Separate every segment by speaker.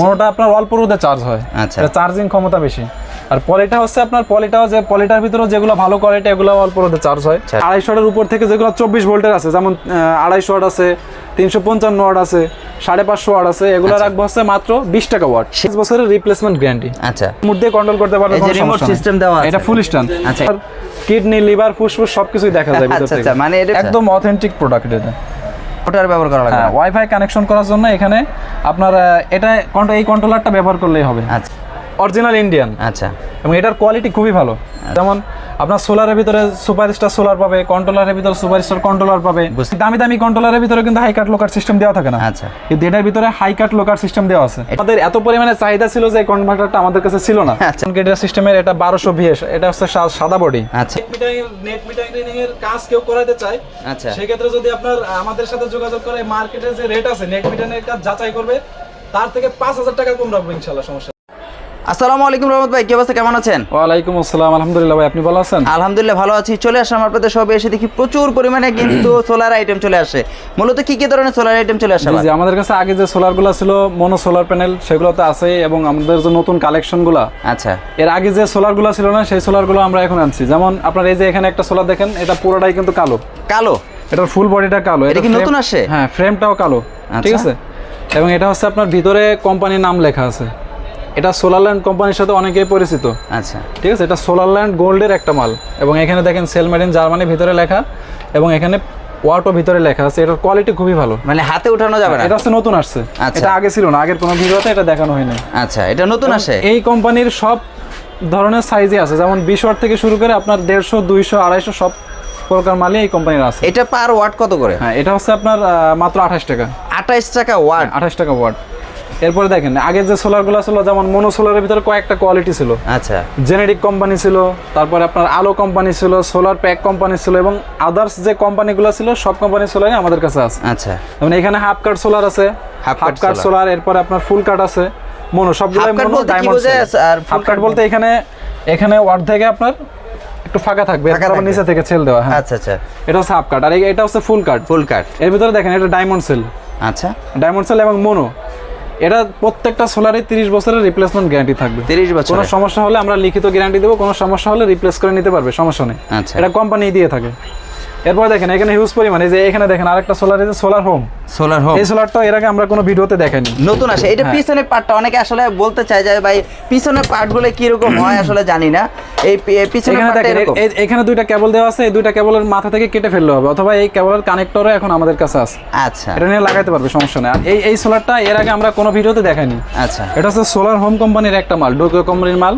Speaker 1: মোনোটা আপনার অল্প রোদে চার্জ হয়
Speaker 2: আচ্ছা।
Speaker 1: চার্জিং ক্ষমতা বেশি আর পলিটা হচ্ছে আপনার পলিটাও যে পলিটার ভিতরে যেগুলো ভালো কোয়ালিটি এগুলো অল্প রোদে চার্জ হয়
Speaker 2: আচ্ছা।
Speaker 1: আড়াইশোটার উপর থেকে যেগুলো চব্বিশ ভোল্টের আছে যেমন আড়াইশো ওয়াট আছে তিনশো পঞ্চান্ন ওয়াট আছে সাড়ে পাঁচশো ওয়াট আছে এগুলো
Speaker 2: আচ্ছা।
Speaker 1: রাখব হচ্ছে মাত্র বিশ টাকা ওয়াট শেষ বছরের রিপ্লেসমেন্ট গ্যারান্টি
Speaker 2: আচ্ছা
Speaker 1: মধ্যে কন্ট্রোল করতে পারবে নেই।
Speaker 2: system দেওয়া আছে।
Speaker 1: এটা ফুল স্ট্যান্ড
Speaker 2: আচ্ছা।
Speaker 1: কিডনি লিভার ফুসফুস সবকিছুই দেখা যায়
Speaker 2: আচ্ছা, আচ্ছা, মানে এটা-
Speaker 1: একদম অথেন্টিক প্রোডাক্ট এটা
Speaker 2: ওটার ব্যবহার করা লাগবে
Speaker 1: হ্যাঁ। ওয়াইফাই কানেকশন করার জন্য এখানে আপনার এটা কন্ট্রোল এই কন্ট্রোলারটা ব্যবহার করলেই হবে।
Speaker 2: আচ্ছা।
Speaker 1: অরিজিনাল ইন্ডিয়ান
Speaker 2: আচ্ছা।
Speaker 1: এবং এটার কোয়ালিটি খুবই ভালো। যেমন আপনার সোলারের ভিতরে সুপারস্টার সোলার পাবে কন্ট্রোলারের ভিতরে সুপারস্টার কন্ট্রোলার পাবে। দামি দামি কন্ট্রোলারের ভিতরে কিন্তু হাই কাট লোকার সিস্টেম দেওয়া থাকে না।
Speaker 2: আচ্ছা।
Speaker 1: কিন্তু এটার ভিতরে হাই কাট লোকার সিস্টেম দেওয়া আছে। আমাদের এত পরিমাণে চাহিদা ছিল যে কনভার্টারটা আমাদের কাছে ছিল না।
Speaker 2: আচ্ছা।
Speaker 1: গেটের সিস্টেমের এটা বারোশো ভিএস এটা হচ্ছে সাদা বডি
Speaker 2: আচ্ছা।
Speaker 1: নেট মিটারিং এর কাজ কেউ করাতে চায়
Speaker 2: আচ্ছা।
Speaker 1: সেক্ষেত্রে যদি আপনার আমাদের সাথে যোগাযোগ করে মার্কেটে যে রেট আছে নেট মিটারের কাজ যাচাই করবে তার থেকে পাঁচ হাজার টাকা কম রাখব ইনশাল্লাহ সমস্যা।
Speaker 2: আসসালামু আলাইকুম রহমত ভাই কি অবস্থা? কেমন আছেন?
Speaker 1: ওয়ালাইকুম আসসালাম। আলহামদুলিল্লাহ ভাই আপনি ভালো আছেন?
Speaker 2: আলহামদুলিল্লাহ ভালো আছি। চলে আসলাম আপনাদের সবে এসে দেখি প্রচুর পরিমাণে কিন্তু সোলার আইটেম চলে আসে। মূলত কি কি ধরনের সোলার আইটেম চলে আসে
Speaker 1: জি আমাদের কাছে আগে যে সোলারগুলো ছিল মনো সোলার প্যানেল সেগুলো তো আছে এবং আমাদের যে নতুন কালেকশনগুলো
Speaker 2: আচ্ছা।
Speaker 1: এর আগে যে সোলারগুলো ছিল না সেই সোলারগুলো আমরা এখন আনছি। যেমন আপনার এই যে এখানে একটা সোলার দেখেন এটা পুরোটাই কিন্তু কালো।
Speaker 2: কালো?
Speaker 1: এটার ফুল বডিটা কালো।
Speaker 2: এটা কি নতুন আসে?
Speaker 1: হ্যাঁ ফ্রেমটাও কালো। ঠিক
Speaker 2: আচ্ছা।
Speaker 1: আছে? এবং এটা হচ্ছে আপনার ভিতরে কোম্পানির নাম লেখা আছে। এটা সোলার ল্যান্ড কোম্পানির সাথে অনেকেই পরিচিত।
Speaker 2: আচ্ছা।
Speaker 1: ঠিক আছে? এটা সোলার ল্যান্ড গোল্ডের একটা মাল। এবং এখানে দেখেন সেল মেড ইন জার্মানি ভিতরে লেখা এবং এখানে ওয়াটও ভিতরে লেখা আছে। এটার কোয়ালিটি খুবই ভালো।
Speaker 2: মানে হাতে উঠানো যাবে না?
Speaker 1: এটা হচ্ছে নতুন আসছে।
Speaker 2: আচ্ছা।
Speaker 1: এটা আগে ছিল না। আগের কোনো ভিডিওতে এটা দেখানো হয়নি।
Speaker 2: আচ্ছা এটা নতুন আসে?
Speaker 1: এই কোম্পানির সব ধরনের সাইজে আছে। যেমন বিশ ওয়াট থেকে শুরু করে আপনার দেড়শো দুইশো আড়াইশো সব প্রকার মালই এই কোম্পানির আছে।
Speaker 2: এটা পার ওয়াট কত করে?
Speaker 1: হ্যাঁ এটা হচ্ছে আপনার মাত্র আঠাশ টাকা।
Speaker 2: আঠাইশ টাকা ওয়াট
Speaker 1: আঠাশ টাকা ওয়াট এরপরে দেখেন আগের যে সোলার সোলারগুলো ছিল যেমন মনো সোলারের ভিতরে কয়েকটা কোয়ালিটি ছিল।
Speaker 2: আচ্ছা।
Speaker 1: জেনেটিক কোম্পানি ছিল তারপরে আপনার আলো কোম্পানি ছিল সোলার প্যাক কোম্পানি ছিল এবং আদার্স যে কোম্পানিগুলো ছিল সব কোম্পানির সোলারই আমাদের কাছে আছে।
Speaker 2: আচ্ছা।
Speaker 1: যেমন এখানে হাফ কাট সোলার আছে হাফ কাট সোলার এরপর আপনার ফুল কাট আছে মনো সবগুলো
Speaker 2: Half
Speaker 1: মনো ডায়মন্ড?
Speaker 2: আর
Speaker 1: হাফ কাট বলতে এখানে এখানে ওয়ার্ড থেকে আপনার একটু ফাঁকা থাকবে
Speaker 2: থাকবে।
Speaker 1: নিচে থেকে ছেল দেওয়া হ্যাঁ।
Speaker 2: আচ্ছা আচ্ছা।
Speaker 1: এটা হচ্ছে হাফ কাট আর এটা হচ্ছে ফুল কাট
Speaker 2: ফুল কাট
Speaker 1: এর ভিতরে দেখেন এটা ডায়মন্ড সেল
Speaker 2: আচ্ছা।
Speaker 1: ডায়মন্ড সেল এবং মনো এটা প্রত্যেকটা সোলারে তিরিশ বছরের রিপ্লেসমেন্ট গ্যারান্টি থাকবে।
Speaker 2: তিরিশ বছর
Speaker 1: কোনো সমস্যা হলে আমরা লিখিত গ্যারান্টি দেবো কোনো সমস্যা হলে রিপ্লেস করে নিতে পারবে সমস্যা নেই।
Speaker 2: আচ্ছা।
Speaker 1: এটা কোম্পানি দিয়ে থাকে। এরপর দেখেন এখানে হিউজ পরিমাণে এই যে এখানে দেখেন আরেকটা সোলার এই যে সোলার হোম
Speaker 2: সোলার হোম
Speaker 1: এই সোলারটা এর আগে আমরা কোনো ভিডিওতে দেখাইনি।
Speaker 2: নতুন আসে। এটা
Speaker 1: হ্যাঁ।
Speaker 2: পিছনের পার্টটা অনেকে আসলে বলতে চায় যে ভাই পিছনের পার্টগুলো কীরকম হয় আসলে জানি না। এই
Speaker 1: এখানে দুইটা কেবল দেওয়া আছে এই দুইটা কেবলের মাথা থেকে কেটে ফেললে হবে অথবা এই কেবলের কানেক্টরও এখন আমাদের কাছে আছে।
Speaker 2: আচ্ছা।
Speaker 1: এটা নিয়ে লাগাইতে পারবে সমস্যা নেই। আর এই এই সোলারটা এর আগে আমরা কোনো ভিডিওতে দেখাইনি।
Speaker 2: আচ্ছা।
Speaker 1: এটা হচ্ছে সোলার হোম কোম্পানির একটা মাল ডোকো কোম্পানির মাল।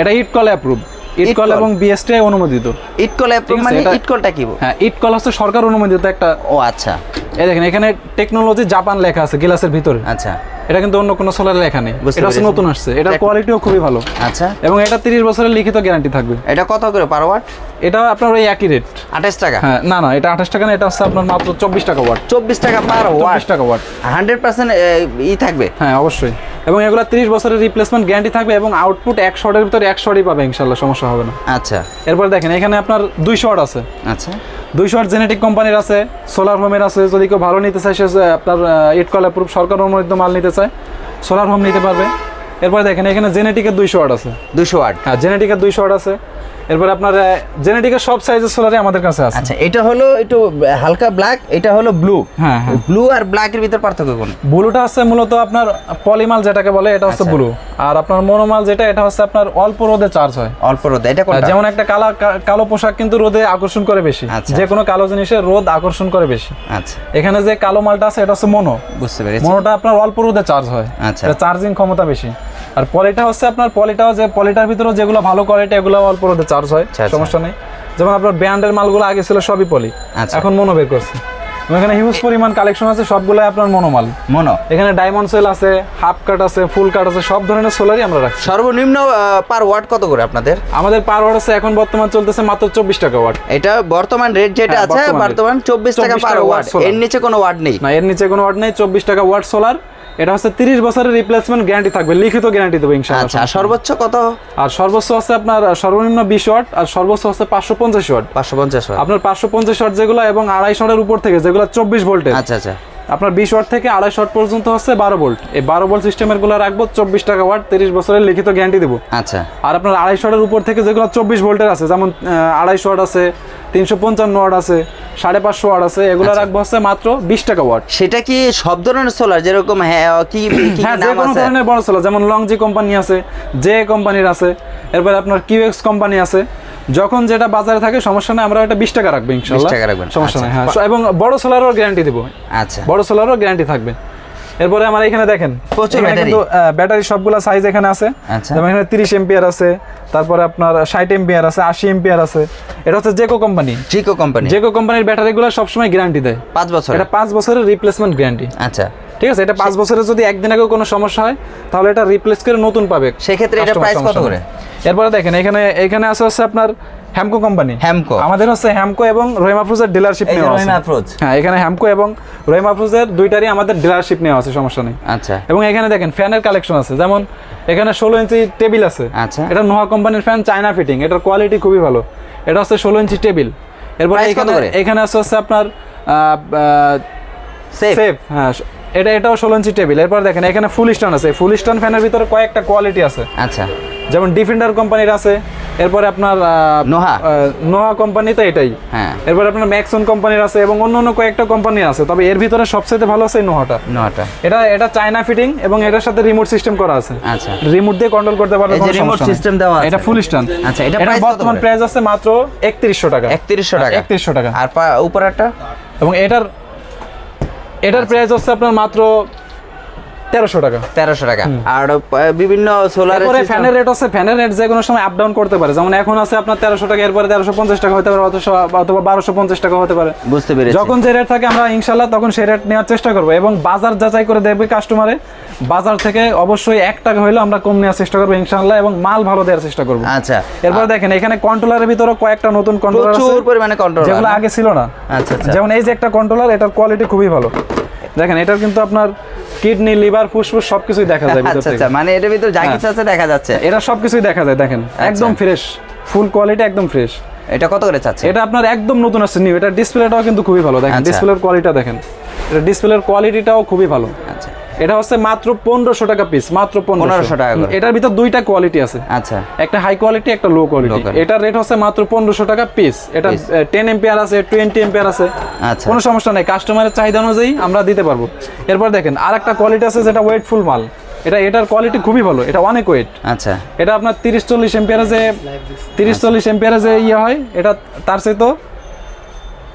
Speaker 1: এটা ইটকল অ্যাপ্রুভ ইটকল? এবং বিএসটি অনুমোদিত।
Speaker 2: ইটকল
Speaker 1: আছে,
Speaker 2: মানে ইটকলটা কি
Speaker 1: হ্যাঁ ইটকল হচ্ছে সরকার অনুমোদিত একটা
Speaker 2: ও আচ্ছা।
Speaker 1: এই দেখেন এখানে টেকনোলজি জাপান লেখা আছে গ্লাসের ভিতরে।
Speaker 2: আচ্ছা।
Speaker 1: এটা কিন্তু অন্য কোনো সোলারে লেখা নেই। এটা নতুন আসছে। এটার কোয়ালিটিও খুবই ভালো।
Speaker 2: আচ্ছা।
Speaker 1: এবং এটা তিরিশ বছরের লিখিত গ্যারান্টি থাকবে।
Speaker 2: এটা কত করে পার ওয়াট
Speaker 1: এটা আপনার ওই একই রেট
Speaker 2: আঠাশ টাকা?
Speaker 1: হ্যাঁ না না এটা আঠাশ টাকা না এটা হচ্ছে আপনার মাত্র চব্বিশ টাকা ওয়াট
Speaker 2: চব্বিশ টাকা পার ওয়াট
Speaker 1: চব্বিশ টাকা ওয়াট
Speaker 2: হান্ড্রেড পার্সেন্ট ই থাকবে?
Speaker 1: হ্যাঁ অবশ্যই। এবং এগুলো তিরিশ বছরের রিপ্লেসমেন্ট গ্যারান্টি থাকবে এবং আউটপুট এক শটের ভিতরে এক শটই পাবে ইনশাল্লাহ সমস্যা হবে না।
Speaker 2: আচ্ছা।
Speaker 1: এরপর দেখেন এখানে আপনার দুই শট আছে।
Speaker 2: আচ্ছা।
Speaker 1: দুই আট জেনেটিক কোম্পানির আছে সোলার হোমের আছে যদি কেউ ভালো নিতে চায় সে আপনার ইটকল অ্যাপ্রুভ সরকার অনুমোদিত মাল নিতে চায় সোলার হোম নিতে পারবে। এরপরে দেখেন এখানে জেনেটিকের দুইশো আছে।
Speaker 2: দুইশো আট
Speaker 1: হ্যাঁ জেনেটিকের দুইশো আছে। এরপরে আপনার জেনেটিকের সব সাইজের সোলারই আমাদের কাছে আছে।
Speaker 2: আচ্ছা এটা হলো একটু হালকা ব্ল্যাক এটা হলো ব্লু
Speaker 1: হ্যাঁ হ্যাঁ।
Speaker 2: ব্লু আর ব্ল্যাকের ভিতর পার্থক্য কোন?
Speaker 1: ব্লুটা হচ্ছে মূলত আপনার পলিমাল যেটাকে বলে এটা হচ্ছে
Speaker 2: আচ্ছা।
Speaker 1: ব্লু আর আপনার মনোমাল যেটা এটা হচ্ছে আপনার অল্প রোদে চার্জ হয়।
Speaker 2: অল্প রোদে এটা কোনটা?
Speaker 1: যেমন একটা কালা কালো পোশাক কিন্তু রোদে আকর্ষণ করে বেশি।
Speaker 2: আচ্ছা।
Speaker 1: যে কোনো কালো জিনিসে রোদ আকর্ষণ করে বেশি।
Speaker 2: আচ্ছা।
Speaker 1: এখানে যে কালো মালটা আছে এটা হচ্ছে মনো
Speaker 2: বুঝতে পেরেছি।
Speaker 1: মনোটা আপনার অল্প রোদে চার্জ হয়।
Speaker 2: আচ্ছা।
Speaker 1: চার্জিং ক্ষমতা বেশি। আর পলিটা হচ্ছে আপনার পলিটাও যে পলিটার ভিতরে যেগুলো ভালো কোয়ালিটি এগুলো অল্প রোদে চার্জ হয়
Speaker 2: আচ্ছা, আচ্ছা।
Speaker 1: সমস্যা নেই। যেমন আপনার ব্র্যান্ডের মালগুলো আগে ছিল সবই পলি
Speaker 2: আচ্ছা।
Speaker 1: এখন মনো বের করছে। এখানে হিউজ পরিমাণ কালেকশন আছে সবগুলো আপনার মনোমাল
Speaker 2: মনো
Speaker 1: এখানে ডায়মন্ড সেল আছে হাফ কাট আছে ফুল কাট আছে সব ধরনের সোলারই আমরা রাখছি।
Speaker 2: সর্বনিম্ন পার ওয়াট কত করে আপনাদের?
Speaker 1: আমাদের পার ওয়াট আছে এখন বর্তমান চলতেছে মাত্র চব্বিশ টাকা ওয়াট
Speaker 2: এটা বর্তমান রেট যেটা
Speaker 1: হ্যাঁ,
Speaker 2: আছে
Speaker 1: বর্তমান
Speaker 2: চব্বিশ টাকা পার ওয়াট এর নিচে কোনো ওয়াট নেই।
Speaker 1: না এর নিচে কোনো ওয়াট নেই চব্বিশ টাকা ওয়াট সোলার এটা হচ্ছে তিরিশ বছরের রিপ্লেসমেন্ট গ্যারান্টি থাকবে লিখিত গ্যারান্টি দেবো ইনশাআল্লাহ
Speaker 2: আচ্ছা সর্বোচ্চ কত?
Speaker 1: আর সর্বোচ্চ আছে আপনার সর্বনিম্ন বিশ ওয়াট আর সর্বোচ্চ আছে পাঁচশো পঞ্চাশ ওয়াট।
Speaker 2: পাঁচশো পঞ্চাশ ওয়াট।
Speaker 1: আপনার পাঁচশো পঞ্চাশ ওয়াট যেগুলো এবং আড়াই শটের উপর থেকে যেগুলো চব্বিশ ভোল্টের।
Speaker 2: আচ্ছা আচ্ছা।
Speaker 1: আপনার বিশ ওয়াট থেকে আড়াই ওয়াট পর্যন্ত হচ্ছে বারো ভোল্ট। এই বারো ভোল্ট সিস্টেমেরগুলো রাখব চব্বিশ টাকা ওয়াট তিরিশ বছরের লিখিত গ্যারান্টি দেবো।
Speaker 2: আচ্ছা।
Speaker 1: আর আপনার আড়াইশো ওয়াটের উপর থেকে যেগুলো চব্বিশ ভোল্টের আছে যেমন আড়াইশো ওয়াট আছে তিনশো পঞ্চান্ন ওয়াট আছে সাড়ে পাঁচশো ওয়াট আছে এগুলো
Speaker 2: আচ্ছা।
Speaker 1: রাখব হচ্ছে মাত্র বিশ টাকা ওয়াট।
Speaker 2: সেটা কি সব ধরনের সোলার যেরকম হ্যাঁ কি
Speaker 1: হ্যাঁ যে কোনো ধরনের বড় সোলার যেমন লংজি কোম্পানি আছে জে কোম্পানির আছে এরপরে আপনার কিউএক্স কোম্পানি আছে। যখন যেটা বাজারে থাকে সমস্যা নেই আমরা এটা বিশ টাকা রাখব ইনশাল্লাহ
Speaker 2: টাকা রাখবেন,
Speaker 1: সমস্যা
Speaker 2: আচ্ছা।
Speaker 1: নেই হ্যাঁ এবং বড় সোলারও গ্যারান্টি দেবো।
Speaker 2: আচ্ছা।
Speaker 1: বড় সোলারও গ্যারান্টি থাকবে। এরপরে আমার এখানে দেখেন
Speaker 2: প্রচুর ব্যাটারি।
Speaker 1: কিন্তু ব্যাটারি সবগুলো সাইজ এখানে আছে।
Speaker 2: আচ্ছা।
Speaker 1: যেমন এখানে তিরিশ এম্পিয়ার আছে তারপরে আপনার ষাট এম্পিয়ার আছে আশি এম্পিয়ার আছে। এটা হচ্ছে জেকো কোম্পানি
Speaker 2: জিকো কোম্পানি
Speaker 1: জেকো কোম্পানির ব্যাটারিগুলো সবসময় গ্যারান্টি দেয়।
Speaker 2: পাঁচ বছর
Speaker 1: এটা পাঁচ বছরের রিপ্লেসমেন্ট গ্যারান্টি
Speaker 2: আচ্ছা।
Speaker 1: ঠিক আছে? এটা পাঁচ বছরের যদি একদিন আগেও কোনো সমস্যা হয় তাহলে এটা রিপ্লেস করে নতুন পাবে
Speaker 2: সেক্ষেত্রে এটা প্রাইস কত করে?
Speaker 1: এরপরে দেখেন এখানে এখানে আছে হচ্ছে আপনার হ্যামকো কোম্পানি
Speaker 2: হ্যামকো
Speaker 1: আমাদের হচ্ছে হ্যামকো এবং ডিলারশিপ নেওয়া আছে।
Speaker 2: আফরোজ।
Speaker 1: হ্যাঁ এখানে হ্যামকো এবং দুইটারই আমাদের ডিলারশিপ নেওয়া আছে সমস্যা নেই।
Speaker 2: আচ্ছা।
Speaker 1: এবং এখানে দেখেন ফ্যানের কালেকশন আছে। যেমন এখানে ষোলো ইঞ্চি টেবিল আছে।
Speaker 2: আচ্ছা।
Speaker 1: এটা নোহা কোম্পানির ফ্যান চায়না ফিটিং এটার কোয়ালিটি খুবই ভালো। এটা হচ্ছে ষোলো ইঞ্চি টেবিল। এরপর এখানে এখানে আছে হচ্ছে আপনার
Speaker 2: সেফ
Speaker 1: সেফ হ্যাঁ। এটা এটাও ষোলো ইঞ্চি টেবিল। এরপর দেখেন এখানে ফুল স্টান আছে। ফুল স্টান ফ্যানের ভিতরে কয়েকটা কোয়ালিটি আছে।
Speaker 2: আচ্ছা।
Speaker 1: যেমন ডিফেন্ডার কোম্পানির আছে। এরপরে আপনার
Speaker 2: নোহা।
Speaker 1: নোহা কোম্পানি তো এটাই।
Speaker 2: হ্যাঁ।
Speaker 1: এরপরে আপনার ম্যাক্সন কোম্পানির আছে এবং অন্য অন্য কয়েকটা কোম্পানি আছে। তবে এর ভিতরে সবচেয়ে ভালো আছে নোহাটা।
Speaker 2: নোহাটা।
Speaker 1: এটা এটা চায়না ফিটিং এবং এটার সাথে রিমোট সিস্টেম করা আছে।
Speaker 2: আচ্ছা।
Speaker 1: রিমোট দিয়ে কন্ট্রোল করতে পারবে
Speaker 2: এই যে
Speaker 1: কোনো
Speaker 2: remote
Speaker 1: সমস্যা
Speaker 2: দেওয়া আছে।
Speaker 1: এটা ফুল স্ট্যান্ড
Speaker 2: আচ্ছা, এটা
Speaker 1: বর্তমান? প্রাইস আছে মাত্র 3100 টাকা।
Speaker 2: একত্রিশশো টাকা।
Speaker 1: একত্রিশশো টাকা।
Speaker 2: আর উপরেরটা?
Speaker 1: এবং এটার এটার প্রাইস হচ্ছে আপনার মাত্র তেরোশো টাকা।
Speaker 2: তেরোশো টাকা। আর বিভিন্ন সোলার
Speaker 1: ফ্যানের রেট ফ্যানের রেট যে কোনো সময় আপ ডাউন করতে পারে। যেমন এখন আছে আপনার তেরোশো টাকা এরপরে তেরোশো পঞ্চাশ টাকা হতে পারে অথবা- বারোশো পঞ্চাশ টাকা হতে পারে।
Speaker 2: বুঝতে পেরেছি।
Speaker 1: যখন যে রেট থাকে আমরা ইনশাল্লাহ তখন সেই রেট নেওয়ার চেষ্টা করব। এবং বাজার যাচাই করে দেখবে কাস্টমারে বাজার থেকে অবশ্যই এক টাকা হইলেও আমরা কম নেওয়ার চেষ্টা করব ইনশাল্লাহ এবং মাল ভালো দেওয়ার চেষ্টা করব।
Speaker 2: আচ্ছা।
Speaker 1: এরপর দেখেন এখানে কন্ট্রোলারের ভিতরে কয়েকটা নতুন কন্ট্রোলার
Speaker 2: প্রচুর পরিমাণে কন্ট্রোল
Speaker 1: যেগুলো আগে ছিল না।
Speaker 2: আচ্ছা আচ্ছা।
Speaker 1: যেমন এই যে একটা কন্ট্রোলার এটার কোয়ালিটি খুবই ভালো। দেখেন এটার কিন্তু আপনার কিডনি লিভার ফুসফুস সবকিছুই দেখা যায়
Speaker 2: আচ্ছা আচ্ছা মানে এটার ভিতর যা
Speaker 1: হ্যাঁ।
Speaker 2: কিছু আছে দেখা যাচ্ছে।
Speaker 1: এটা সবকিছুই দেখা যায় দেখেন
Speaker 2: আচ্ছা।
Speaker 1: একদম ফ্রেশ ফুল কোয়ালিটি একদম ফ্রেশ
Speaker 2: এটা কত করে চাচ্ছে
Speaker 1: এটা আপনার একদম নতুন আসছে নিউ এটা ডিসপ্লেটাও কিন্তু খুবই ভালো দেখেন
Speaker 2: আচ্ছা।
Speaker 1: ডিসপ্লের কোয়ালিটিটা দেখেন। এটা ডিসপ্লের কোয়ালিটিটাও খুবই ভালো।
Speaker 2: আচ্ছা।
Speaker 1: এটা হচ্ছে মাত্র পনেরোশো টাকা পিস মাত্র
Speaker 2: 1500 টাকা
Speaker 1: এটার ভিতর দুইটা কোয়ালিটি আছে।
Speaker 2: আচ্ছা।
Speaker 1: একটা হাই কোয়ালিটি একটা লো কোয়ালিটি এটার রেট হচ্ছে মাত্র পনেরোশো টাকা পিস এটা টেন এম্পিয়ার আছে টোয়েন্টি এম্পিয়ার আছে।
Speaker 2: আচ্ছা।
Speaker 1: কোনো সমস্যা নেই। কাস্টমারের চাহিদা অনুযায়ী আমরা দিতে পারব। এরপর দেখেন আর একটা কোয়ালিটি আছে যেটা ওয়েটফুল মাল। এটা এটার কোয়ালিটি খুবই ভালো। এটা অনেক ওয়েট
Speaker 2: আচ্ছা।
Speaker 1: এটা আপনার তিরিশ চল্লিশ এম্পিয়ারে যে তিরিশ চল্লিশ এম্পিয়ারে যে ইয়ে হয় এটা তার চেয়ে তো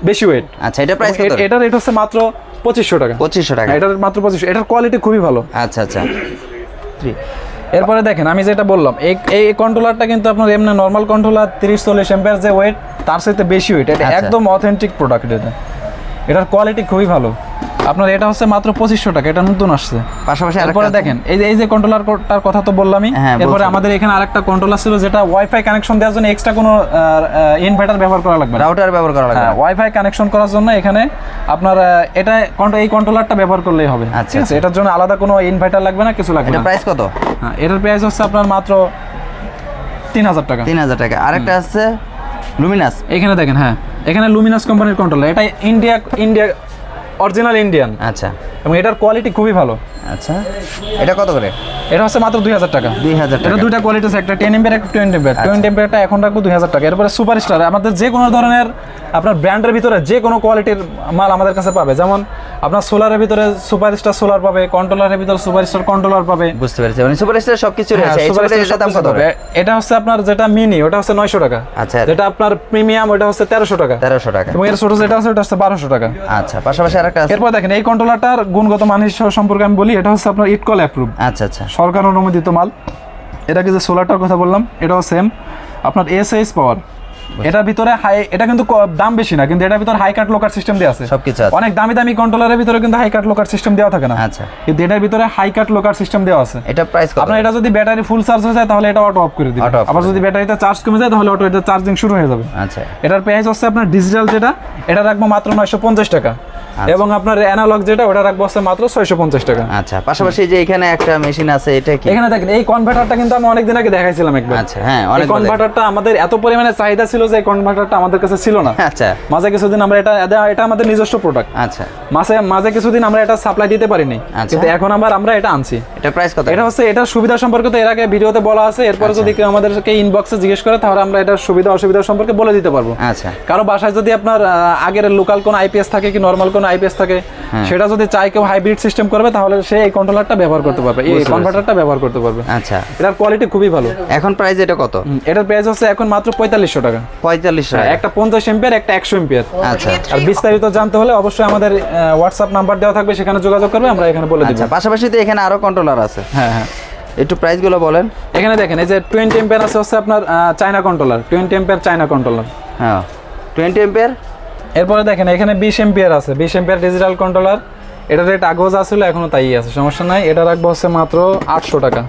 Speaker 1: বেশি ওয়েট
Speaker 2: আচ্ছা এটা প্রাইস
Speaker 1: এটার রেট হচ্ছে মাত্র পঁচিশশো টাকা।
Speaker 2: পঁচিশশো টাকা।
Speaker 1: এটার মাত্র পঁচিশশো। এটার কোয়ালিটি খুবই ভালো।
Speaker 2: আচ্ছা আচ্ছা।
Speaker 1: এরপরে দেখেন আমি যেটা বললাম এই এই কন্ট্রোলারটা কিন্তু আপনার এমনি নর্মাল কন্ট্রোলার তিরিশ চল্লিশ এম্পিয়ার যে ওয়েট তার সাথে বেশি ওয়েট এটা
Speaker 2: আচ্ছা।
Speaker 1: একদম অথেন্টিক প্রোডাক্ট এটা। এটার কোয়ালিটি খুবই ভালো। আপনার এটা হচ্ছে মাত্র পঁচিশশো টাকা এটা নতুন আসছে।
Speaker 2: পাশাপাশি
Speaker 1: এরপরে দেখেন এই যে এই যে কন্ট্রোলারটার কথা তো বললামই
Speaker 2: হ্যাঁ,
Speaker 1: এরপরে আমাদের এখানে আরেকটা কন্ট্রোলার ছিল যেটা ওয়াইফাই কানেকশন দেওয়ার জন্য এক্সট্রা কোনো ইনভার্টার ব্যবহার করা লাগবে
Speaker 2: রাউটার ব্যবহার করা লাগবে
Speaker 1: হ্যাঁ ওয়াইফাই কানেকশন করার জন্য এখানে আপনার এটা এই কন্ট্রোলারটা ব্যবহার করলেই হবে।
Speaker 2: আচ্ছা,
Speaker 1: ঠিক আছে? এটার জন্য আলাদা কোনো ইনভার্টার লাগবে না কিছু লাগবে না।
Speaker 2: প্রাইস কত?
Speaker 1: হ্যাঁ এটার প্রাইস হচ্ছে আপনার মাত্র তিন হাজার টাকা।
Speaker 2: তিন হাজার টাকা। আরেকটা আছে লুমিনাস
Speaker 1: এখানে দেখেন হ্যাঁ এখানে লুমিনাস কোম্পানির কন্ট্রোলার এটা ইন্ডিয়া ইন্ডিয়া অরিজিনাল ইন্ডিয়ান।
Speaker 2: আচ্ছা।
Speaker 1: এবং এটার কোয়ালিটি খুবই ভালো।
Speaker 2: আচ্ছা। এটা কত করে?
Speaker 1: এটা হচ্ছে মাত্র দুই হাজার টাকা।
Speaker 2: দুই হাজার
Speaker 1: এটা
Speaker 2: টাকা।
Speaker 1: দুইটা কোয়ালিটি আছে একটা টেন এম্পিয়ার একটা টোয়েন্টি এম্পিয়ার টোয়েন্টি এম্পিয়ারটা এখন রাখব দুই হাজার টাকা। এরপরে সুপার স্টার আমাদের যে কোনো ধরনের আপনার ব্র্যান্ডের ভিতরে যে কোনো কোয়ালিটির মাল আমাদের কাছে পাবে। যেমন আপনার সোলারের ভিতরে সুপারস্টার সোলার পাবে কন্ট্রোলারের ভিতরে সুপারস্টার কন্ট্রোলার পাবে।
Speaker 2: বুঝতে পেরেছি। মানে সুপারস্টার সবকিছু
Speaker 1: হ্যাঁ,
Speaker 2: রয়েছে এই সুপারস্টার দাম কত
Speaker 1: পাবে। এটা হচ্ছে আপনার যেটা মিনি ওটা হচ্ছে নয়শো টাকা।
Speaker 2: আচ্ছা।
Speaker 1: যেটা আপনার প্রিমিয়াম ওটা হচ্ছে তেরোশো টাকা।
Speaker 2: তেরোশো টাকা।
Speaker 1: এবং এর ছোট যেটা আছে ওটা হচ্ছে বারোশো টাকা।
Speaker 2: আচ্ছা পাশাপাশি আরেকটা আছে।
Speaker 1: এরপর দেখেন এই কন্ট্রোলারটার গুণগত মান সম্পর্কে আমি বলি এটা হচ্ছে আপনার ইটকল অ্যাপ্রুভ
Speaker 2: আচ্ছা আচ্ছা।
Speaker 1: সরকার অনুমোদিত মাল। এটাকে যে সোলারটার কথা বললাম এটাও সেম আপনার এস এইচ পাওয়ার এটার ভিতরে হাই এটা কিন্তু দাম বেশি না কিন্তু এটার ভিতরে হাই কাট লোকার সিস্টেম দেওয়া আছে।
Speaker 2: সবকিছু আছে।
Speaker 1: অনেক দামি দামি কন্ট্রোলারের ভিতরে কিন্তু হাই কাট লোকার সিস্টেম দেওয়া থাকে না।
Speaker 2: আচ্ছা।
Speaker 1: কিন্তু এটার ভিতরে হাই কাট লোকার সিস্টেম দেওয়া আছে।
Speaker 2: এটা প্রাইস কত?
Speaker 1: আপনার এটা যদি ব্যাটারি ফুল চার্জ হয়ে যায় তাহলে এটা অটো অফ করে দিবে আবার যদি ব্যাটারিতে চার্জ কমে যায় তাহলে অটো এটা চার্জিং শুরু হয়ে যাবে।
Speaker 2: আচ্ছা।
Speaker 1: এটার প্রাইস হচ্ছে আপনার ডিজিটাল যেটা এটা রাখব মাত্র নয়শো পঞ্চাশ টাকা। এবং আপনার অ্যানালগ যেটা ওটা রাখব হচ্ছে মাত্র ছয়শো পঞ্চাশ টাকা।
Speaker 2: আচ্ছা পাশাপাশি যে এখানে একটা মেশিন আছে এটা কি?
Speaker 1: এখানে দেখেন এই কনভার্টারটা কিন্তু আমি অনেকদিন আগে দেখাইছিলাম একবার।
Speaker 2: আচ্ছা হ্যাঁ অনেক
Speaker 1: কনভার্টারটা আমাদের এত পরিমাণে চাহিদা ছিল যে কনভার্টারটা আমাদের কাছে ছিল না।
Speaker 2: আচ্ছা।
Speaker 1: মাঝে কিছুদিন আমরা এটা এটা- এটা আমাদের নিজস্ব প্রোডাক্ট
Speaker 2: আচ্ছা।
Speaker 1: মাসে মাঝে কিছুদিন আমরা এটা সাপ্লাই দিতে পারিনি।
Speaker 2: আচ্ছা।
Speaker 1: কিন্তু এখন আবার আমরা এটা আনছি।
Speaker 2: এটা প্রাইস কত?
Speaker 1: এটা হচ্ছে এটার সুবিধা সম্পর্কে তো এর আগে ভিডিওতে বলা আছে। এরপরে
Speaker 2: আচ্ছা।
Speaker 1: যদি কেউ আমাদেরকে ইনবক্সে জিজ্ঞেস করে তাহলে আমরা এটার সুবিধা অসুবিধা সম্পর্কে বলে দিতে পারব।
Speaker 2: আচ্ছা।
Speaker 1: কারও বাসায় যদি আপনার আগের লোকাল কোন আইপিএস থাকে কি নর্মাল কোন আইপিএস থাকে
Speaker 2: হ্যাঁ।
Speaker 1: সেটা যদি চাই কেউ হাইব্রিড সিস্টেম করবে তাহলে সে এই কন্ট্রোলারটা ব্যবহার করতে পারবে। এই কনভার্টারটা ব্যবহার করতে পারবে।
Speaker 2: আচ্ছা।
Speaker 1: এটার কোয়ালিটি খুবই ভালো।
Speaker 2: এখন প্রাইস এটা কত?
Speaker 1: এটার প্রাইস হচ্ছে এখন মাত্র পঁয়তাল্লিশশো টাকা।
Speaker 2: পঁয়তাল্লিশ টাকা।
Speaker 1: একটা পঞ্চাশ এম্পিয়ার একটা একশো এম্পিয়ার
Speaker 2: আচ্ছা।
Speaker 1: আর বিস্তারিত জানতে হলে অবশ্যই আমাদের হোয়াটসঅ্যাপ নাম্বার দেওয়া থাকবে সেখানে যোগাযোগ করবে আমরা এখানে বলে দিব।
Speaker 2: আচ্ছা পাশাপাশি তো এখানে আরও কন্ট্রোলার আছে।
Speaker 1: হ্যাঁ হ্যাঁ।
Speaker 2: একটু প্রাইসগুলো বলেন।
Speaker 1: এখানে দেখেন এই যে টোয়েন্টি এম্পিয়ার আছে হচ্ছে আপনার China controller twenty ampere China controller
Speaker 2: হ্যাঁ টোয়েন্টি এম্পিয়ার
Speaker 1: এরপরে দেখেন এখানে বিশ এম্পিয়ার আছে। বিশ এম্পিয়ার ডিজিটাল কন্ট্রোলার এটার রেট আগেও যা ছিল এখনও তাই আছে সমস্যা নাই। এটা রাখব হচ্ছে মাত্র আটশো টাকা।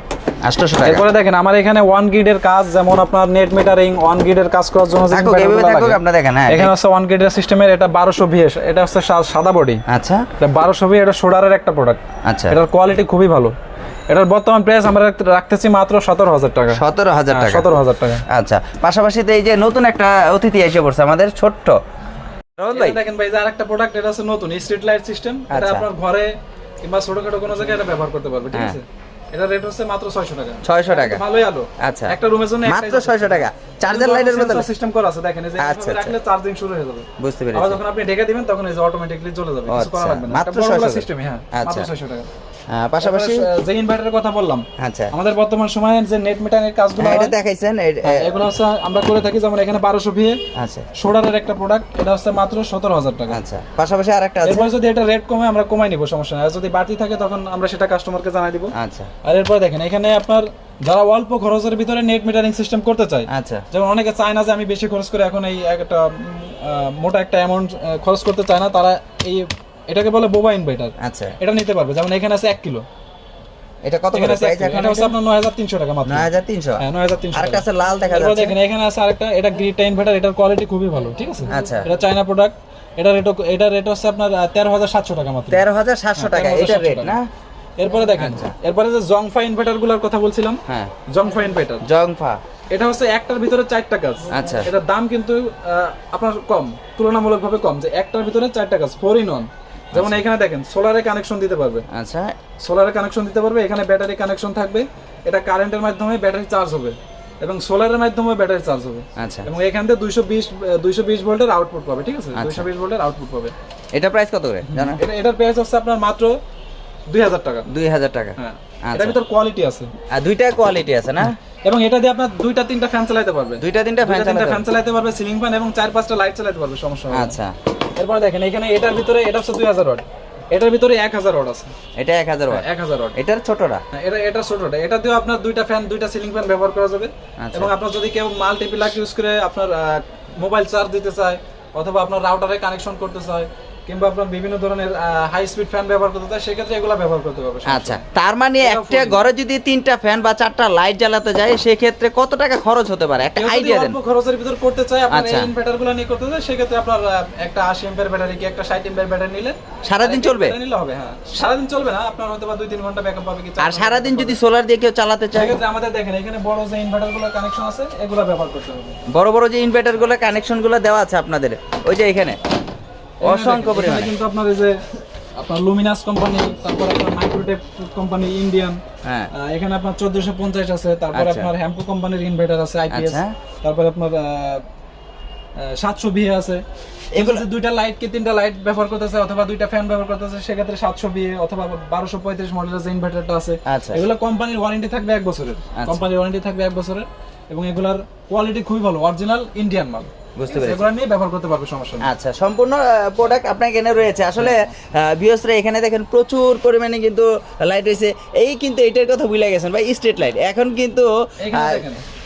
Speaker 2: আটশোশো টাকা।
Speaker 1: এরপরে দেখেন আমার এখানে ওয়ান কাজ যেমন আপনার নেট মিটারিং ওয়ান গিডের কাজ করার জন্য
Speaker 2: দেখেন, হ্যাঁ।
Speaker 1: এখানে হচ্ছে ওয়ান গিডের সিস্টেমের এটা বারোশো ভিএস এটা হচ্ছে সাদা বডি
Speaker 2: আচ্ছা।
Speaker 1: এটা বারোশো ভি এটা সোডারের একটা প্রোডাক্ট
Speaker 2: আচ্ছা।
Speaker 1: এটার কোয়ালিটি খুবই ভালো। এটার বর্তমান প্রাইস আমরা রাখতেছি মাত্র সতেরো হাজার টাকা।
Speaker 2: সতেরো হাজার টাকা।
Speaker 1: সতেরো হাজার টাকা।
Speaker 2: আচ্ছা পাশাপাশি তো এই যে নতুন একটা অতিথি এসে পড়ছে আমাদের ছোট্ট ভাই
Speaker 1: দেখেন ভাই যে আরেকটা প্রোডাক্ট এটা হচ্ছে নতুন স্ট্রিট লাইট সিস্টেম এটা
Speaker 2: আচ্ছা।
Speaker 1: আপনার ঘরে কিংবা ছোটখাটো কোনো জায়গায় এটা ব্যবহার করতে পারবে ঠিক
Speaker 2: হ্যাঁ।
Speaker 1: আছে? এটা রেট হচ্ছে মাত্র 600 টাকা।
Speaker 2: ছয়শো টাকা।
Speaker 1: ভালোই আলো।
Speaker 2: আচ্ছা।
Speaker 1: একটা রুমের জন্য
Speaker 2: মাত্র ছয়শো টাকা। চার্জার লাইটের মতো
Speaker 1: সিস্টেম করা আছে দেখেন এই যে
Speaker 2: আচ্ছা,
Speaker 1: রাখলে চার্জিং শুরু হয়ে যাবে।
Speaker 2: বুঝতে
Speaker 1: আবার
Speaker 2: পেরেছি।
Speaker 1: যখন আপনি ঢেকে দিবেন তখন এই যে অটোমেটিক্যালি চলে যাবে। কিছু করা
Speaker 2: আচ্ছা,
Speaker 1: লাগবে না।
Speaker 2: মাত্র
Speaker 1: এটা বড়
Speaker 2: 600
Speaker 1: সিস্টেম হ্যাঁ।
Speaker 2: আচ্ছা।
Speaker 1: মাত্র 600 টাকা।
Speaker 2: পাশাপাশি
Speaker 1: যে ইনভার্টারের কথা বললাম।
Speaker 2: আচ্ছা।
Speaker 1: আমাদের বর্তমান সময়ে যে নেট মিটারের কাজগুলো
Speaker 2: হ্যাঁ, এটা দেখাইছেন
Speaker 1: হ্যাঁ, এগুলো হচ্ছে আমরা করে থাকি যেমন এখানে 1200 ভিএ
Speaker 2: আচ্ছা।
Speaker 1: সোডারের একটা প্রোডাক্ট এটা হচ্ছে মাত্র 17000 টাকা।
Speaker 2: আচ্ছা পাশাপাশি আর একটা আছে।
Speaker 1: এরপর যদি এটা রেট কমে আমরা কমাই নিব সমস্যা নাই। আর যদি বাড়তি থাকে তখন আমরা সেটা কাস্টমারকে জানাই দিব।
Speaker 2: আচ্ছা।
Speaker 1: আর এরপর দেখেন এখানে আপনার যারা অল্প খরচের ভিতরে নেট মিটারিং সিস্টেম করতে চায়
Speaker 2: আচ্ছা।
Speaker 1: যেমন অনেকে চায় না যে আমি বেশি খরচ করে এখন এই একটা মোটা একটা অ্যামাউন্ট খরচ করতে চায় না তারা এই এটাকে বলে বোবা ইনভার্টার
Speaker 2: আচ্ছা।
Speaker 1: এটা নিতে পারবে যেমন এখানে আছে এক কিলো।
Speaker 2: এটা কত করে প্রাইস। এখন
Speaker 1: এটা হচ্ছে আপনার নয় হাজার তিনশো টাকা মাত্র।
Speaker 2: নয় হাজার তিনশো।
Speaker 1: হ্যাঁ নয় হাজার তিনশো
Speaker 2: আরেকটা আছে লাল দেখা যাচ্ছে।
Speaker 1: দেখেন এখানে আছে আরেকটা এটা গ্রিটা ইনভার্টার এটার কোয়ালিটি খুবই ভালো ঠিক আছে?
Speaker 2: আচ্ছা।
Speaker 1: এটা চায়না প্রোডাক্ট এটা রেট এটা রেট হচ্ছে আপনার তেরো হাজার সাতশো টাকা মাত্র।
Speaker 2: তেরো হাজার সাতশো
Speaker 1: হ্যাঁ,
Speaker 2: টাকা এটা রেট না?
Speaker 1: এরপরে দেখেন এরপরে যে জংফা ইনভার্টারগুলোর কথা বলছিলাম
Speaker 2: হ্যাঁ।
Speaker 1: জংফা ইনভার্টার
Speaker 2: জংফা
Speaker 1: এটা হচ্ছে একটার ভিতরে চারটা কাজ।
Speaker 2: আচ্ছা।
Speaker 1: এটার দাম কিন্তু আপনার কম তুলনামূলকভাবে কম যে একটার ভিতরে চারটা কাজ ফোর ইন ওয়ান যেমন এখানে দেখেন সোলারে কানেকশন দিতে পারবে।
Speaker 2: আচ্ছা।
Speaker 1: সোলারে কানেকশন দিতে পারবে এখানে ব্যাটারি কানেকশন থাকবে। এটা কারেন্টের মাধ্যমে ব্যাটারি চার্জ হবে এবং সোলারের মাধ্যমে ব্যাটারি চার্জ হবে।
Speaker 2: আচ্ছা।
Speaker 1: এবং এখান থেকে দুইশো বিশ দুইশো বিশ ভোল্টের আউটপুট পাবে ঠিক আছে? দুইশো বিশ ভোল্টের আউটপুট পাবে।
Speaker 2: এটা প্রাইস কত করে? জানো?
Speaker 1: এটা এটার প্রাইস হচ্ছে আপনার মাত্র দুই হাজার টাকা।
Speaker 2: দুই হাজার টাকা।
Speaker 1: হ্যাঁ।
Speaker 2: আচ্ছা।
Speaker 1: এটার ভিতর কোয়ালিটি আছে।
Speaker 2: আর দুইটা কোয়ালিটি আছে না?
Speaker 1: এবং এটা দিয়ে আপনার দুইটা তিনটা ফ্যান চালাতে পারবে।
Speaker 2: দুইটা তিনটা ফ্যান
Speaker 1: ফ্যান চালাতে পারবে সিলিং ফ্যান এবং চার পাঁচটা লাইট চালাতে পারবে সমস্যা
Speaker 2: আচ্ছা।
Speaker 1: এরপর দেখেন এখানে এটার ভিতরে এটা হচ্ছে দুই হাজার ওয়াট। এটার ভিতরে এক হাজার ওয়াট আছে।
Speaker 2: এটা এক হাজার ওয়াট।
Speaker 1: এক হাজার ওয়াট।
Speaker 2: এটার ছোটটা?
Speaker 1: হ্যাঁ, এটা এটা ছোটটা। এটা দিয়েও আপনার দুইটা ফ্যান দুইটা সিলিং ফ্যান ব্যবহার করা যাবে।
Speaker 2: আচ্ছা।
Speaker 1: এবং আপনার যদি কেউ মাল্টি লাগ ইউজ করে আপনার মোবাইল চার্জ দিতে চায় অথবা আপনার রাউটারে কানেকশন করতে চায় কিংবা আপনার বিভিন্ন ধরনের হাই স্পিড ফ্যান ব্যবহার করতে সেক্ষেত্রে এগুলো ব্যবহার করতে পারবে
Speaker 2: আচ্ছা তার মানে একটা ঘরে যদি তিনটা ফ্যান বা চারটা লাইট জ্বালাতে যায় সেক্ষেত্রে কত টাকা খরচ হতে পারে? একটা আইডিয়া দেন।
Speaker 1: অল্প খরচের ভিতর করতে চায় আপনার
Speaker 2: আচ্ছা।
Speaker 1: এই নিয়ে করতে চায় সেক্ষেত্রে আপনার একটা আশি এম্পের ব্যাটারি কি একটা ষাট এম্পের ব্যাটারি নিলে
Speaker 2: সারাদিন
Speaker 1: আরেকটা
Speaker 2: চলবে?
Speaker 1: নিলে হবে হ্যাঁ। সারাদিন চলবে না আপনার হয়তো বা দুই তিন ঘণ্টা ব্যাকআপ পাবে কি
Speaker 2: আর সারাদিন
Speaker 1: backup
Speaker 2: যদি সোলার দিয়ে কেউ চালাতে চায়?
Speaker 1: সেক্ষেত্রে আমাদের দেখেন এখানে বড় যে ইনভার্টারগুলো কানেকশন আছে এগুলো ব্যবহার করতে হবে।
Speaker 2: বড় বড় যে ইনভার্টারগুলো কানেকশনগুলো দেওয়া আছে আপনাদের ওই যে এখানে। অসংখ্য পরিমাণে
Speaker 1: কিন্তু আপনার এই যে আপনার লুমিনাস কোম্পানি তারপর আপনার মাইক্রোটেক কোম্পানি ইন্ডিয়ান
Speaker 2: হ্যাঁ
Speaker 1: এখানে আপনার চোদ্দশো পঞ্চাশ আছে তারপর
Speaker 2: আচ্ছা।
Speaker 1: আপনার কোম্পানির ইনভার্টার আছে আইপিএস
Speaker 2: আচ্ছা।
Speaker 1: তারপর আপনার সাতশো বিয়ে আছে এগুলো দুইটা লাইট কি তিনটা লাইট ব্যবহার করতেছে অথবা দুইটা ফ্যান ব্যবহার করতেছে সেক্ষেত্রে সাতশো বিয়ে অথবা বারোশো পঁয়ত্রিশ মডেলের যে ইনভার্টারটা আছে
Speaker 2: আচ্ছা।
Speaker 1: এগুলো কোম্পানির ওয়ারেন্টি থাকবে এক বছরের কোম্পানির ওয়ারেন্টি থাকবে এক বছরের এবং এগুলার কোয়ালিটি খুবই ভালো অরিজিনাল ইন্ডিয়ান মাল
Speaker 2: বুঝতে পেরেছি।
Speaker 1: এগুলো নিয়ে ব্যবহার করতে পারবে সমস্যা নেই।
Speaker 2: আচ্ছা সম্পূর্ণ প্রোডাক্ট আপনার এখানে রয়েছে। আসলে ভিউসরা এখানে দেখেন প্রচুর পরিমাণে কিন্তু লাইট রয়েছে। এই কিন্তু এটার কথা ভুলে গেছেন ভাই স্ট্রিট লাইট এখন কিন্তু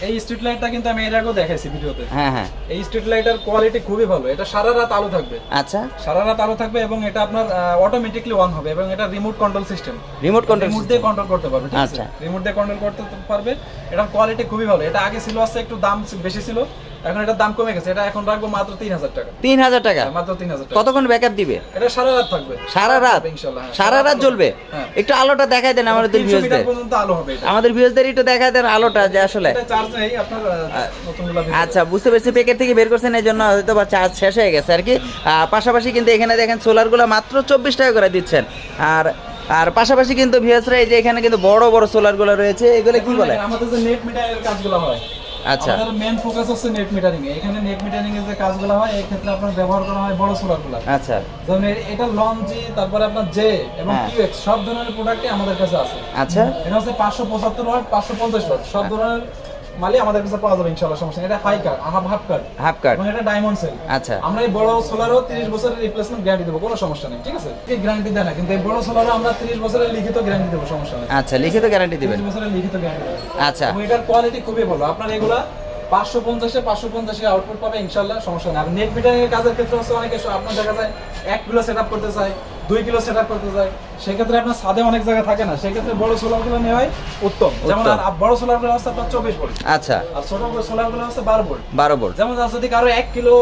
Speaker 1: এই স্ট্রিট লাইটটা কিন্তু আমি এর আগেও দেখাইছি ভিডিওতে।
Speaker 2: হ্যাঁ হ্যাঁ।
Speaker 1: এই স্ট্রিট লাইটের কোয়ালিটি খুবই ভালো। এটা সারা রাত আলো থাকবে।
Speaker 2: আচ্ছা।
Speaker 1: সারা রাত আলো থাকবে এবং এটা আপনার অটোমেটিকলি অন হবে এবং এটা remote control system
Speaker 2: remote control
Speaker 1: remote দিয়ে কন্ট্রোল করতে পারবে
Speaker 2: আচ্ছা।
Speaker 1: রিমোট দিয়ে কন্ট্রোল করতে পারবে। এটার কোয়ালিটি খুবই ভালো। এটা আগে ছিল হচ্ছে একটু দাম বেশি ছিল। এখন এটার দাম কমে গেছে এটা এখন রাখব মাত্র তিন হাজার টাকা।
Speaker 2: তিন হাজার টাকা?
Speaker 1: মাত্র তিন হাজার টাকা।
Speaker 2: কতক্ষণ ব্যাকআপ দিবে?
Speaker 1: এটা সারা রাত থাকবে।
Speaker 2: সারা রাত?
Speaker 1: ইনশাল্লাহ হ্যাঁ।
Speaker 2: সারা রাত জ্বলবে?
Speaker 1: হ্যাঁ।
Speaker 2: একটু আলোটা দেখাই দেন আমাদের
Speaker 1: পর্যন্ত আলো হবে
Speaker 2: আমাদের ভিউজদের একটু দেখাই দেন আলোটা যে আসলে।
Speaker 1: চার্জ নেই আপনার।
Speaker 2: আচ্ছা বুঝতে পেরেছি প্যাকেট থেকে বের করছেন এই জন্য হয়তো বা চার্জ শেষ হয়ে গেছে আর কি। পাশাপাশি কিন্তু এখানে দেখেন সোলারগুলো মাত্র চব্বিশ টাকা করে দিচ্ছেন। আর আর পাশাপাশি কিন্তু ভিএসরা এই যে এখানে কিন্তু বড় বড় সোলারগুলো রয়েছে এগুলো কি বলে?
Speaker 1: আমাদের যে নেট মিটারের কাজগুলো হয়
Speaker 2: আচ্ছা।
Speaker 1: আমাদের মেন ফোকাস হচ্ছে নেট মিটারিং এ। এখানে নেট মিটারিং এর যে কাজগুলো হয় এই ক্ষেত্রে আপনার ব্যবহার করা হয় বড় সোলারগুলো
Speaker 2: আচ্ছা।
Speaker 1: যেমন এটা লঞ্জি তারপরে আপনার জে এবং
Speaker 2: হ্যাঁ।
Speaker 1: কিউএক্স সব ধরনের প্রোডাক্টই আমাদের কাছে আছে।
Speaker 2: আচ্ছা।
Speaker 1: এটা হচ্ছে পাঁচশো পঁচাত্তর ওয়াট পাঁচশো পঞ্চাশ ওয়াট সব ধরনের মালই আমাদের কাছে পাওয়া যাবে ইনশাআল্লাহ সমস্যা এটা high card half half card
Speaker 2: half car
Speaker 1: এবং এটা ডায়মন্ড সেল
Speaker 2: আচ্ছা।
Speaker 1: আমরা এই বড় সোলারও 30 বছরের রিপ্লেসমেন্ট গ্যারান্টি দেব কোনো সমস্যা নেই ঠিক আছে? কি গ্যারান্টি দেন না কিন্তু এই বড় সোলারও আমরা 30 বছরের লিখিত গ্যারান্টি দেব সমস্যা নেই।
Speaker 2: আচ্ছা লিখিত গ্যারান্টি দিবেন।
Speaker 1: 30 বছরের লিখিত গ্যারান্টি
Speaker 2: আচ্ছা।
Speaker 1: এটার কোয়ালিটি খুবই ভালো। আপনার এগুলা পাঁচশো পঞ্চাশে পাঁচশো পঞ্চাশে আউটপুট পাবে ইনশাল্লাহ সমস্যা নেই। আর নেট মিটারিং এর কাজের ক্ষেত্রে হচ্ছে অনেকে আপনার দেখা যায় এক কিলো সেট করতে চায় দুই কিলো সেট করতে চায়। সেক্ষেত্রে আপনার ছাদে অনেক জায়গা থাকে না সেক্ষেত্রে বড় সোলারগুলো নেওয়াই উত্তম। যেমন আর বড় সোলারগুলো হচ্ছে আপনার চব্বিশ ভোল্ট
Speaker 2: আচ্ছা।
Speaker 1: আর ছোট সোলারগুলো হচ্ছে বারো ভোল্ট
Speaker 2: বারো বোর্ড
Speaker 1: যেমন যদি কারও এক কিলো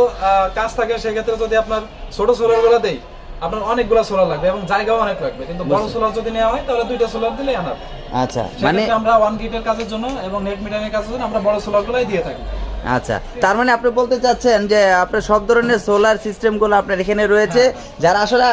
Speaker 1: কাজ থাকে সেক্ষেত্রে যদি আপনার ছোট সোলারগুলো দেই আপনার অনেকগুলো সোলার লাগবে এবং জায়গাও অনেক লাগবে। কিন্তু বড় সোলার যদি নেওয়া হয় তাহলে দুইটা সোলার দিলে আনাবে
Speaker 2: আচ্ছা মানে
Speaker 1: আমরা ওয়ান গিটের কাজের জন্য এবং নেট মিটারের কাজের জন্য আমরা বড় সোলার গুলাই দিয়ে থাকি।
Speaker 2: আচ্ছা তার মানে আপনি বলতে চাচ্ছেন যে আপনার সব ধরনের সোলার সিস্টেমগুলো আপনার এখানে রয়েছে যারা আসলে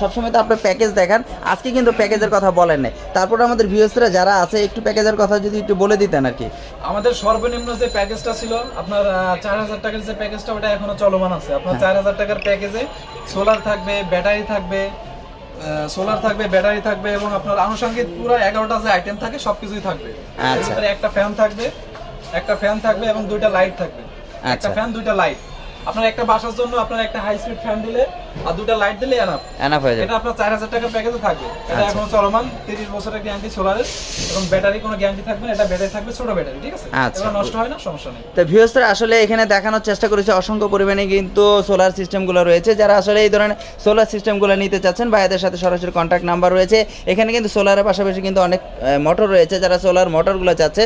Speaker 2: সবসময় তো আপনার প্যাকেজ দেখান আজকে কিন্তু প্যাকেজের কথা বলেন নাই। তারপর আমাদের ভিউসরা যারা আছে একটু প্যাকেজের কথা যদি একটু বলে দিতেন আর কি।
Speaker 1: আমাদের সর্বনিম্ন যে প্যাকেজটা ছিল আপনার চার হাজার টাকার যে প্যাকেজটা ওটা এখনও চলমান আছে। আপনার চার হাজার টাকার প্যাকেজে সোলার থাকবে ব্যাটারি থাকবে সোলার থাকবে ব্যাটারি থাকবে এবং আপনার আনুষঙ্গিক পুরো এগারোটা যে আইটেম থাকে সবকিছুই থাকবে।
Speaker 2: আচ্ছা।
Speaker 1: একটা ফ্যান থাকবে একটা ফ্যান থাকবে এবং দুইটা লাইট থাকবে একটা
Speaker 2: আচ্ছা।
Speaker 1: ফ্যান দুইটা লাইট আপনার একটা বাসার জন্য আপনার একটা হাই স্পিড ফ্যান দিলে আর দুইটা লাইট দিলে এনাফ
Speaker 2: এনাফ হয়ে যাবে।
Speaker 1: এটা আপনার চার হাজার টাকার প্যাকেজে থাকবে। এটা
Speaker 2: আচ্ছা।
Speaker 1: এখন চলমান তিরিশ বছরের গ্যারান্টি সোলারের এবং ব্যাটারি কোনো গ্যারান্টি থাকবে না এটা ব্যাটারি থাকবে ছোট ব্যাটারি ঠিক আছে?
Speaker 2: আচ্ছা।
Speaker 1: এগুলো নষ্ট হয় না সমস্যা নেই।
Speaker 2: তো ভিউসরা আসলে এখানে দেখানোর চেষ্টা করেছে অসংখ্য পরিমাণে কিন্তু সোলার সিস্টেমগুলো রয়েছে। যারা আসলে এই ধরনের সোলার সিস্টেমগুলো নিতে চাচ্ছেন ভাইদের সাথে সরাসরি কন্ট্যাক্ট নাম্বার রয়েছে। এখানে কিন্তু সোলারের পাশাপাশি কিন্তু অনেক মোটর রয়েছে। যারা সোলার মোটরগুলো চাচ্ছে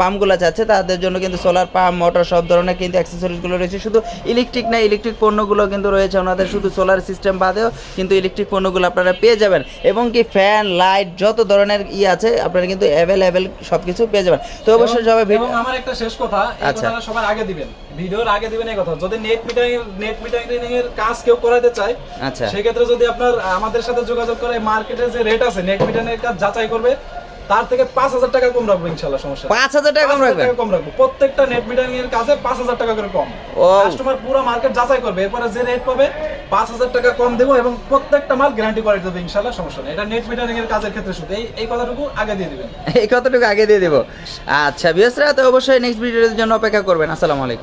Speaker 2: পাম্পগুলো চাচ্ছে তাদের জন্য কিন্তু সোলার পাম্প মোটর সব ধরনের কিন্তু অ্যাক্সেসরিজগুলো রয়েছে। শুধু ইলেকট্রিক না ইলেকট্রিক পণ্যগুলো কিন্তু রয়েছে ওনাদের শুধু সোলার সিস্টেম বাদেও কিন্তু ইলেকট্রিক পণ্যগুলো আপনারা পেয়ে যাবেন। এবং কি ফ্যান লাইট যত ধরনের ই আছে আপনারা কিন্তু অ্যাভেলেবেল সব কিছু পেয়ে যাবেন। তো অবশ্যই সবাই
Speaker 1: এবং
Speaker 2: ভিডিও
Speaker 1: আমার একটা শেষ কথা এই
Speaker 2: আচ্ছা।
Speaker 1: সবার আগে দিবেন। ভিডিওর আগে দিবেন এই কথা। যদি নেট মিটারিং নেট মিটারিং এর কাজ কেউ করাতে চায়
Speaker 2: আচ্ছা।
Speaker 1: সেক্ষেত্রে যদি আপনার আমাদের সাথে যোগাযোগ করে মার্কেটে যে রেট আছে নেট মিটারিং এর কাজ যাচাই করবে তার থেকে পাঁচ হাজার টাকা কম রাখব ইনশাল্লাহ সমস্যা
Speaker 2: পাঁচ হাজার টাকা কম
Speaker 1: 5,000
Speaker 2: রাখবেন?
Speaker 1: টাকা কম রাখব। প্রত্যেকটা নেট মিটারিং এর কাজে পাঁচ হাজার টাকা করে কম। কাস্টমার পুরো মার্কেট যাচাই করবে এরপরে যে রেট পাবে পাঁচ হাজার টাকা কম দেবো এবং প্রত্যেকটা মাল গ্যারান্টি করে দেবো ইনশাল্লাহ সমস্যা নেই। এটা নেট মিটারিং এর কাজের ক্ষেত্রে শুধু। এই এই কথাটুকু আগে দিয়ে দিবেন।
Speaker 2: এই কতটুকু আগে দিয়ে দেবো। আচ্ছা বিয়সরা তো অবশ্যই নেক্সট ভিডিওর জন্য অপেক্ষা করবেন। আসসালামু আলাইকুম।